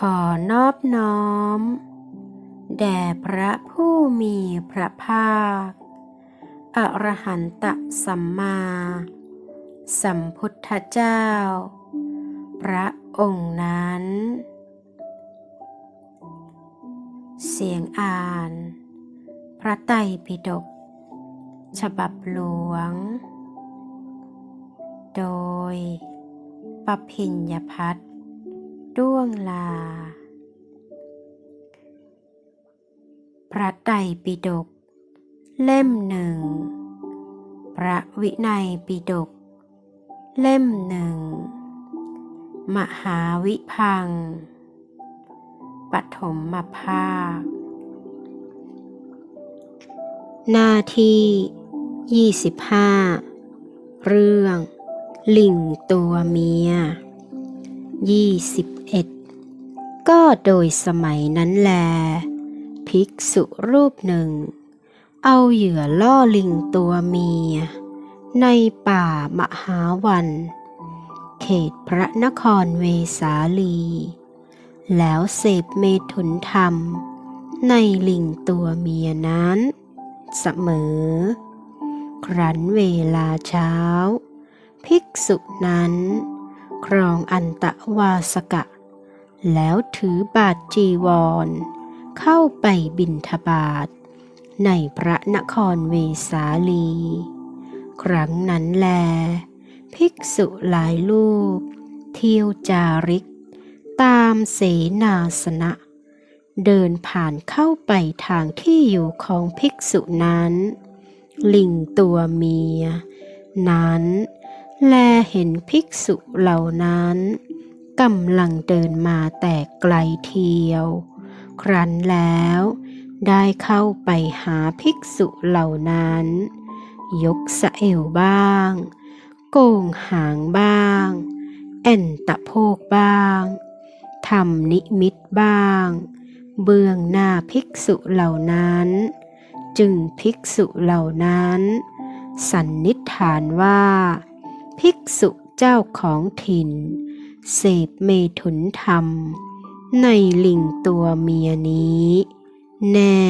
ขอนอบน้อม แด่พระผู้มีพระภาค อรหันตสัมมา สัมพุทธเจ้า พระองค์นั้น เสียงอ่าน พระไตรปิฎกฉบับหลวง โดยปพิญญพัฒน์ ด้วงลา พระไตรปิฎกเล่มหนึ่ง พระวินัยปิฎกเล่มหนึ่ง มหาวิพัง ปฐมมภาค หน้าที่ 25 เรื่อง ลิงตัวเมีย 21 ก็โดยสมัยนั้นแล ภิกษุรูปหนึ่ง เอาเหยื่อล่อลิงตัวเมีย ในป่ามหาวัน เขตพระนครเวสาลี แล้วเสพเมถุนธรรม ในลิงตัวเมียนั้น เสมอ ครั้นเวลาเช้า ภิกษุนั้นครองอันตะวาสกะ แล้วถือบาทจีวร เข้าไปบินทบาท ในพระนครเวสาลี ครั้งนั้นแล ภิกษุหลายรูปเที่ยวจาริก ตามเสนาสนะ เดินผ่านเข้าไปทางที่อยู่ของภิกษุนั้น ลิงตัวเมีย นั้น แลเห็นภิกษุเหล่านั้น กำลังเดินมาแต่ไกลเทียว ครั้นแล้วได้เข้าไปหาภิกษุเหล่านั้น ยกสะเอวบ้าง โกงหางบ้าง แอนตะโพกบ้างทำนิมิตบ้าง เบื้องหน้าภิกษุเหล่านั้น จึงภิกษุเหล่านั้น สันนิษฐานว่า ภิกษุเจ้าของถิ่น เสพเมถุนธรรม ในลิงตัวเมียนี้ แน่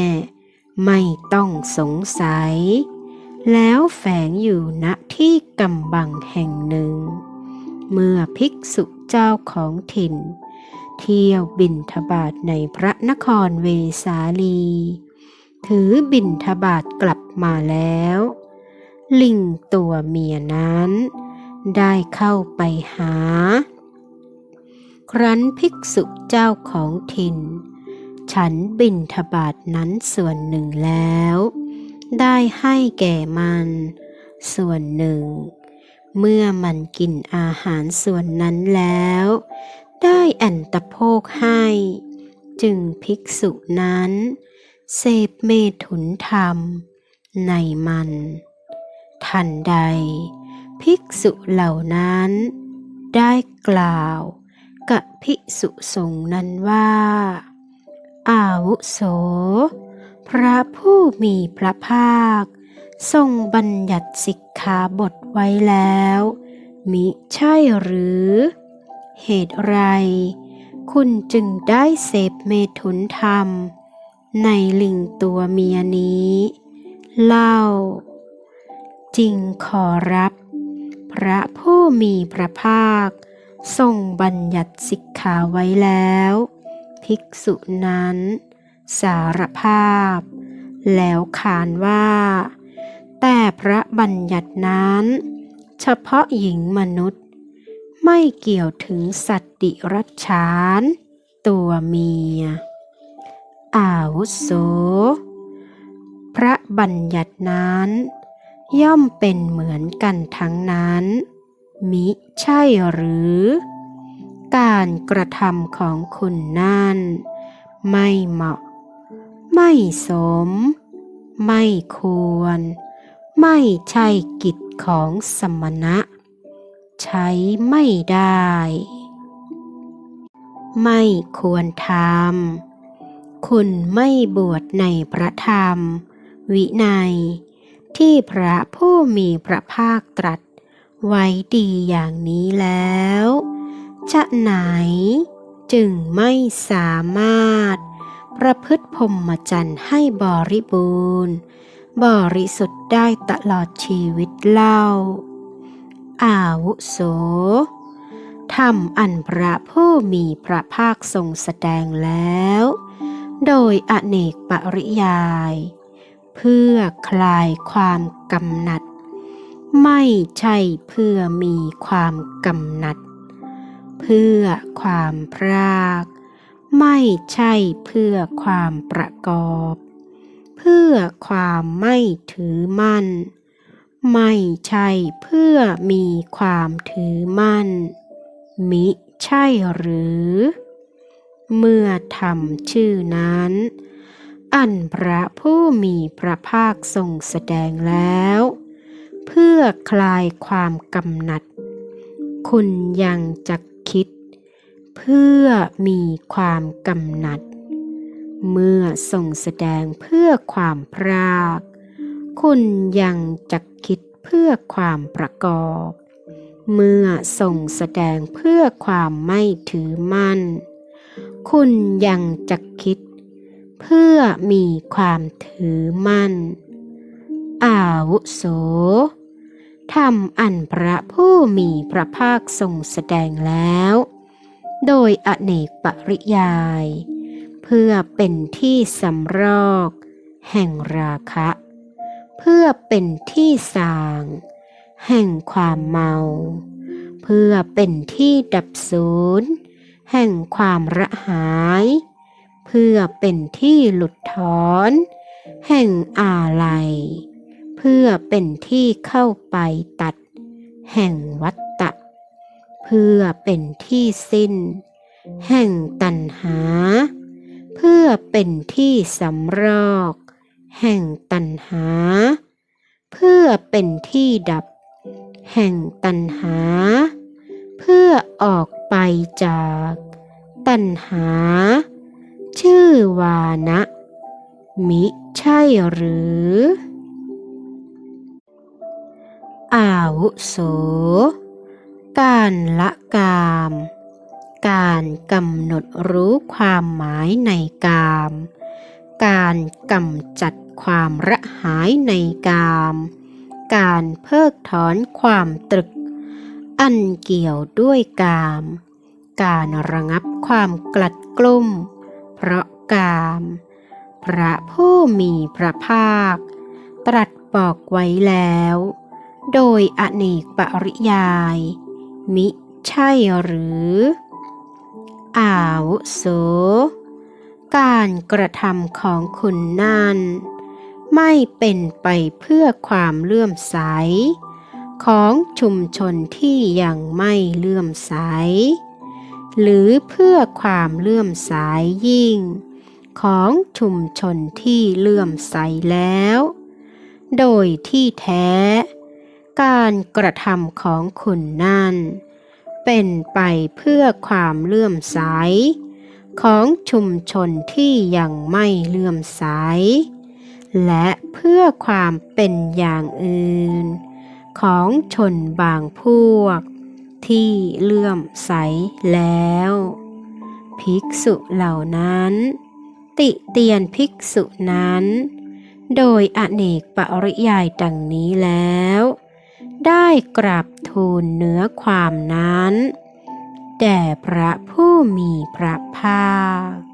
ไม่ต้องสงสัย แล้วแฝงอยู่ณที่กำบังแห่งหนึ่ง เมื่อภิกษุเจ้าของถิ่น เที่ยวบินทบาทในพระนครเวสาลี ถือบินทบาทกลับมาแล้ว ลิงตัวเมียนั้น ได้เข้าไปหา ครั้นภิกษุเจ้าของถิ่น ฉันบินทบาทนั้นส่วนหนึ่งแล้ว ได้ให้แก่มัน ส่วนหนึ่ง เมื่อมันกินอาหารส่วนนั้นแล้ว ได้แอนตะโพกให้ จึงภิกษุนั้น เสพเมถุนธรรม ในมัน ทันใด ภิกษุเหล่านั้น ได้กล่าว กับภิกษุสงฆ์นั้นว่า อาวุโส พระผู้มีพระภาค ทรงบัญญัติสิกขาบทไว้แล้ว มิใช่หรือ เหตุไร คุณจึงได้เสพเมถุนธรรม ในลิงตัวเมียนี้ เล่า จริงขอรับ พระผู้มีพระภาค ทรงบัญญัติสิกขาไว้แล้ว ภิกษุนั้น สารภาพ แล้วขานว่า แต่พระบัญญัตินั้น เฉพาะหญิงมนุษย์ ไม่เกี่ยวถึงสัตว์ดิรัจฉาน ตัวเมีย อาวุโส พระบัญญัตินั้น ย่อมเป็นเหมือนกันทั้งนั้น มิใช่หรือ การกระทำของคุณนั่น ไม่เหมาะ ไม่สม ไม่ควร ไม่ใช่กิจของสมณะ ใช้ไม่ได้ ไม่ควรทำคุณไม่บวชในพระธรรม วินัยที่พระผู้มีพระภาคตรัส ไว้ดีอย่างนี้แล้ว จะไหนจึงไม่สามารถ ประพฤติพรหมจรรย์ให้บริบูรณ์ บริสุทธิ์ได้ตลอดชีวิตเล่า อาวุโสธรรมอันพระผู้มีพระภาคทรงแสดงแล้ว โดยอเนกปริยาย เพื่อคลายความกำหนัด ไม่ใช่เพื่อมีความกำหนัด เพื่อความพราก ไม่ใช่เพื่อความประกอบ เพื่อความไม่ถือมั่น ไม่ใช่เพื่อมีความถือมั่น มิใช่หรือ เมื่อทำชื่อนั้น อันพระผู้มีพระภาคทรงแสดงแล้ว เพื่อคลายความกำหนัด คุณยังจะคิด เพื่อมีความกำหนัด เมื่อทรงแสดงเพื่อความพราก คุณยังจะคิดเพื่อความประกอบ เมื่อทรงแสดงเพื่อความไม่ถือมั่น คุณยังจะคิด เพื่อมีความถือมั่น อาวุโส ธรรมอันพระผู้มีพระภาคทรงแสดงแล้ว โดยอเนกปริยาย เพื่อเป็นที่สำรอก แห่งราคะ เพื่อเป็นที่สาง แห่งความเมา เพื่อเป็นที่ดับศูนย์แห่งความระหาย เพื่อเป็นที่หลุดถอน แห่งอาลัย พื่อเป็นที่เข้าไปตัด แห่งวัตตะ เพื่อเป็นที่สิ้น แห่งตัณหา เพื่อเป็นที่สำรอก แห่งตัณหา เพื่อเป็นที่ดับ แห่งตัณหา เพื่อออกไปจาก ตัณหา ชื่อวานะ มิใช่หรือ วุโส การละกาม การกำหนดรู้ความหมายในกาม การกำจัดความระหายในกาม การเพิกถอนความตรึก อันเกี่ยวด้วยกาม การระงับความกลัดกลุ้มเพราะกาม พระผู้มีพระภาค ตรัสบอกไว้แล้ว โดยอเนกปริยาย มิใช่หรืออาวุโส การกระทำของคุณนั้นไม่เป็นไปเพื่อความเลื่อมใส ของชุมชนที่ยังไม่เลื่อมใส หรือเพื่อความเลื่อมใสยิ่ง ของชุมชนที่เลื่อมใสแล้ว โดยที่แท้ การกระทำของคุณนั่น เป็นไปเพื่อความเลื่อมใส ของชุมชนที่ยังไม่เลื่อมใส และเพื่อความเป็นอย่างอื่น ของชนบางพวก ที่เลื่อมใสแล้ว ภิกษุเหล่านั้น ติเตียนภิกษุนั้นโดยอเนกปริยายดังนี้แล้ว ได้กราบทูลเนื้อความนั้น แด่พระผู้มีพระภาค